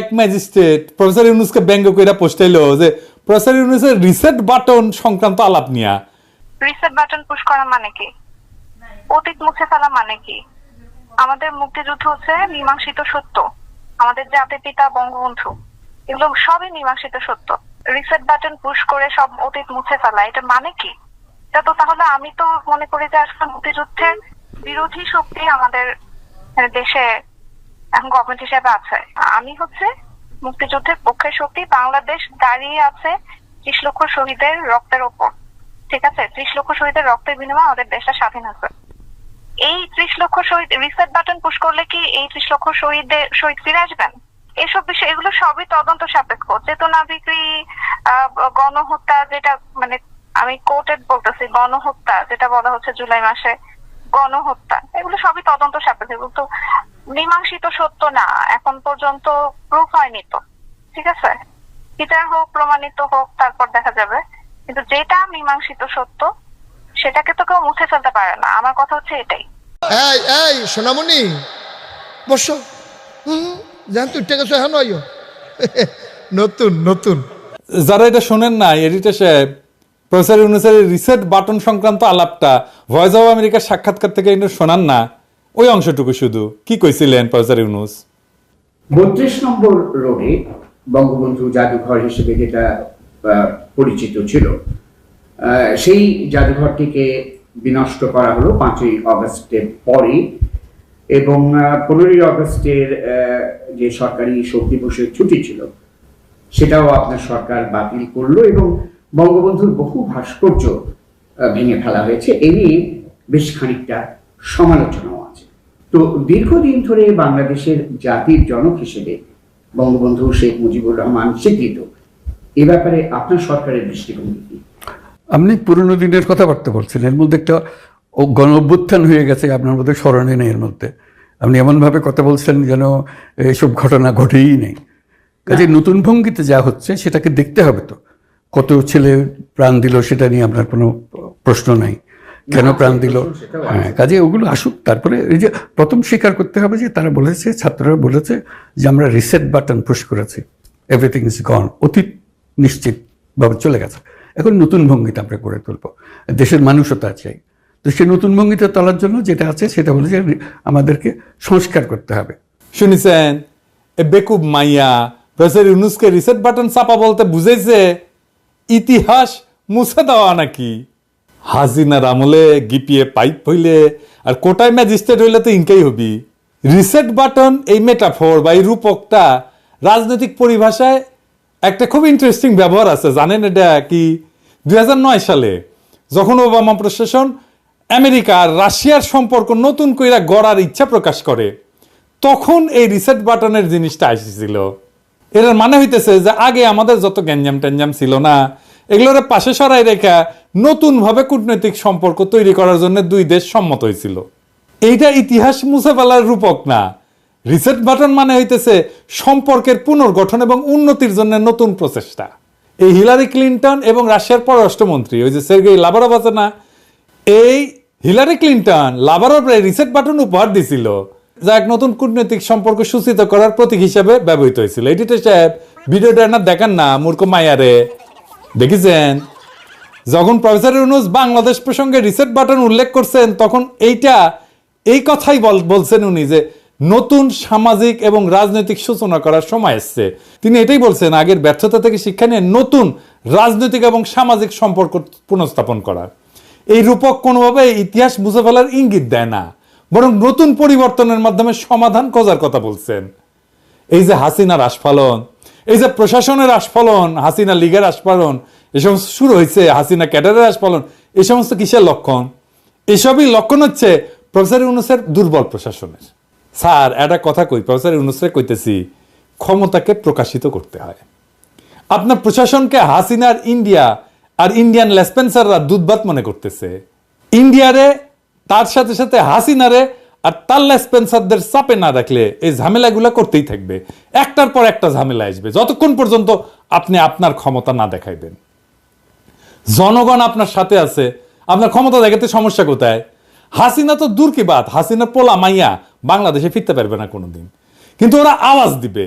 এক magistrate professor ইউনুসকে ব্যঙ্গ কইরা পোস্টাইলো যে প্রফেসর ইউনুসের রিসেট বাটন সংক্রান্ত আলাপ নিয়া। রিসেট বাটন পুশ করা মানে কি? অতীত মুছে ফেলা মানে কি? আমাদের মুক্তিযুদ্ধ হচ্ছে মীমাংসিত সত্য। আমাদের জাতির পিতা, বঙ্গবন্ধু, এগুলো সবই মীমাংসিত সত্য। রিসেট বাটন পুশ করে সব অতীত মুছে ফেলা, এটা মানে কি? এটা তো তাহলে আমি তো মনে করি যে আসলে মুক্তিযুদ্ধের বিরোধী শক্তি আমাদের দেশে এখন গভর্নমেন্ট হিসেবে আছে। আমি হচ্ছে মুক্তিযুদ্ধের পক্ষে শক্তি, বাংলাদেশ দাঁড়িয়ে আছে ত্রিশ লক্ষ শহীদের রক্তের ওপর। ঠিক আছে? ত্রিশ লক্ষ শহীদের রক্তের বিনিময়ে আমাদের দেশটা স্বাধীন আছে। এই ত্রিশ লক্ষ শহীদ রিসেট বাটন পুশ করলে কি এই ত্রিশ লক্ষ শহীদদের, শহীদ ফিরে আসবেন? এসব বিষয়, এগুলো সবই তদন্ত সাপেক্ষ। চেতনা বিক্রি গণহত্যা যেটা মানে আমি কোর্টেড বলতেছি, গণহত্যা যেটা বলা হচ্ছে জুলাই মাসে, গণহত্যা, এগুলো সবই তদন্ত সাপেক্ষ। এগুলো তো মীমাংসিত সত্য না এখন পর্যন্ত প্রুফ হয়নি তো ঠিক আছে? বিচার হোক প্রমাণিত হোক তারপর দেখা যাবে। কিন্তু যেটা মীমাংসিত সত্য সেটাকে তো কেউ মুছে ফেলতে পারে না। আমার কথা হচ্ছে এটাই। এই এই সোনামণি বসো। হুম জান তুই টেকে হ্যাঁ নয় নতুন নতুন। যারা এটা শোনেন না এডিটর সাহেব প্রফেসর ইউনুসের রিসেট বাটন সংক্রান্ত আলাপটা ভয়েস অফ আমেরিকার সাক্ষাৎকার থেকে এটা শোনান না। ওই অংশটুকু শুধু। কি কইছিলেন প্রফেসর ইউনুস? বত্রিশ নম্বর রোডে বঙ্গবন্ধু জাদুঘর হিসেবে যেটা পরিচিত ছিল সেই জাদুঘরটিকে বিনষ্ট করা হলো পাঁচই অগস্টের পরে এবং পনেরোই অগস্টের যে সরকারি শোক দিবসের ছুটি ছিল, সেটাও আপনার সরকার বাতিল করল এবং বঙ্গবন্ধুর বহু ভাস্কর্য ভেঙে ফেলা হয়েছে। এ নিয়ে বেশ খানিকটা সমালোচনাও আছে। তো দীর্ঘদিন ধরে বাংলাদেশের জাতির জনক হিসেবে বঙ্গবন্ধু শেখ মুজিবুর রহমান স্বীকৃত। এ ব্যাপারে আপনার সরকারের দৃষ্টিভঙ্গি কি? আপনি পুরনো দিনের কথাবার্তা বলছেন এর মধ্যে একটা ও গণ অভ্যুত্থান হয়ে গেছে আপনার মধ্যে স্মরণে নেই এর মধ্যে। আপনি এমনভাবে কথা বলছেন যেন এসব ঘটনা ঘটেই নেই। কাজে নতুন ভঙ্গিতে যা হচ্ছে সেটাকে দেখতে হবে তো। কত ছেলে প্রাণ দিল সেটা নিয়ে আপনার কোনো প্রশ্ন নাই। কেন প্রাণ দিল? হ্যাঁ কাজে ওগুলো আসুক। তারপরে এই যে প্রথম স্বীকার করতে হবে যে তারা বলেছে ছাত্ররা বলেছে যে আমরা রিসেট বাটন পুশ করেছি। এভরিথিং ইজ গন অতীত নিশ্চিতভাবে চলে গেছে। এখন নতুন ভঙ্গিতে আমরা করে তুলব। দেশের মানুষতা চাই। তো সেই নতুন ভঙ্গিতে তোলার জন্য যেটা আছে সেটা হলো যে আমাদেরকে সংস্কার করতে হবে। শুনেছেন এ বেকুব মাইয়া প্রফেসর ইউনুসকে রিসেট বাটন চাপা বলতে বুঝাইছে ইতিহাস মুছে দেওয়া নাকি? হাজিনার আমলে গিপিয়ে পাইপ হইলে আর কোটায় ম্যাজিস্ট্রেট হইলে তো ইনকাই হবি। রিসেট বাটন, এই মেটাফোর বা এই রূপকটা রাজনৈতিক পরিভাষায় একটা খুব ইন্টারেস্টিং ব্যবহার আছে। জানেন এটা কি? দুই হাজার নয় সালে যখন ওবামা প্রশাসন আমেরিকা আর রাশিয়ার সম্পর্ক নতুন কইরা গড়ার ইচ্ছা প্রকাশ করে, তখন এই রিসেট বাটনের জিনিসটা এসেছিল এর মানে হইতেছে যে আগে আমাদের যত গ্যাঞ্জাম ট্যাঞ্জাম ছিল না, এগুলোর পাশে সরাই রেখা নতুন ভাবে কূটনৈতিক সম্পর্ক তৈরি করার জন্য দুই দেশ সম্মত হয়েছিল। এইটা ইতিহাস মুছে ফেলার রূপক না। রিসেট বাটন মানে হইতেছে সম্পর্কের পুনর্গঠন এবং উন্নতির জন্য নতুন প্রচেষ্টা। এই হিলারি ক্লিন্টন এবং রাশিয়ার পররাষ্ট্রমন্ত্রী, ওই যে সের্গেই লাভারভ আছে না, এই হিলারি ক্লিন্টন লাভারভরে রিসেট বাটন উপহার দিছিল। যা এক নতুন কূটনৈতিক সম্পর্ক সূচিত করার প্রতীক হিসাবে ব্যবহৃত হয়েছিল। এডিটর সাহেব, ভিডিওটা না দেখান না, মূর্খ মায়ারে দেখেছেন? যখন প্রফেসর ইউনুস বাংলাদেশ প্রসঙ্গে রিসেট বাটন উল্লেখ করছেন, তখন এইটা, এই কথাই বলছেন উনি যে নতুন সামাজিক এবং রাজনৈতিক সূচনা করার সময় এসছে। তিনি এটাই বলছেন, আগের ব্যর্থতা থেকে শিক্ষা নিয়ে নতুন রাজনৈতিক এবং সামাজিক সম্পর্ক পুনঃস্থাপন করার। এই রূপক কোনোভাবে ইতিহাস বুঝে ফেলার ইঙ্গিত দেয় না, বরং নতুন পরিবর্তনের মাধ্যমে সমাধান খোঁজার কথা বলছেন। এই যে হাসিনার আস্ফালন, এই যে প্রশাসনের আস্ফালন, হাসিনা লীগের আস্ফালন এ সমস্ত শুরু হয়েছে হাসিনা ক্যাডারের আস্ফালন এই সমস্ত কিসের লক্ষণ? এসবই লক্ষণ হচ্ছে প্রফেসর ইউনুসের দুর্বল প্রশাসনের। স্যার, একটা কথা কই, প্রফেসর ইউনুসের কইতেছি, ক্ষমতাকে প্রকাশিত করতে হয়। আপনার প্রশাসনকে হাসিনার ইন্ডিয়া আর ইন্ডিয়ান লেসপেন্সাররা দুধবাত মনে করতেছে। ইন্ডিয়ারে, তার সাথে সাথে হাসিনারে আর তার লেসপেন্সারদের চাপে না রাখলে এই ঝামেলাগুলো করতেই থাকবে। একটার পর একটা ঝামেলা আসবে, যতক্ষণ পর্যন্ত আপনি আপনার ক্ষমতা না দেখাইবেন। জনগণ আপনার সাথে আছে, আপনার ক্ষমতা দেখাতে সমস্যা কোথায়? হাসিনা তো দূর কি বাদ হাসিনা পোলা মাইয়া বাংলাদেশে ফিরতে পারবে না কোনোদিন। কিন্তু ওরা আওয়াজ দিবে।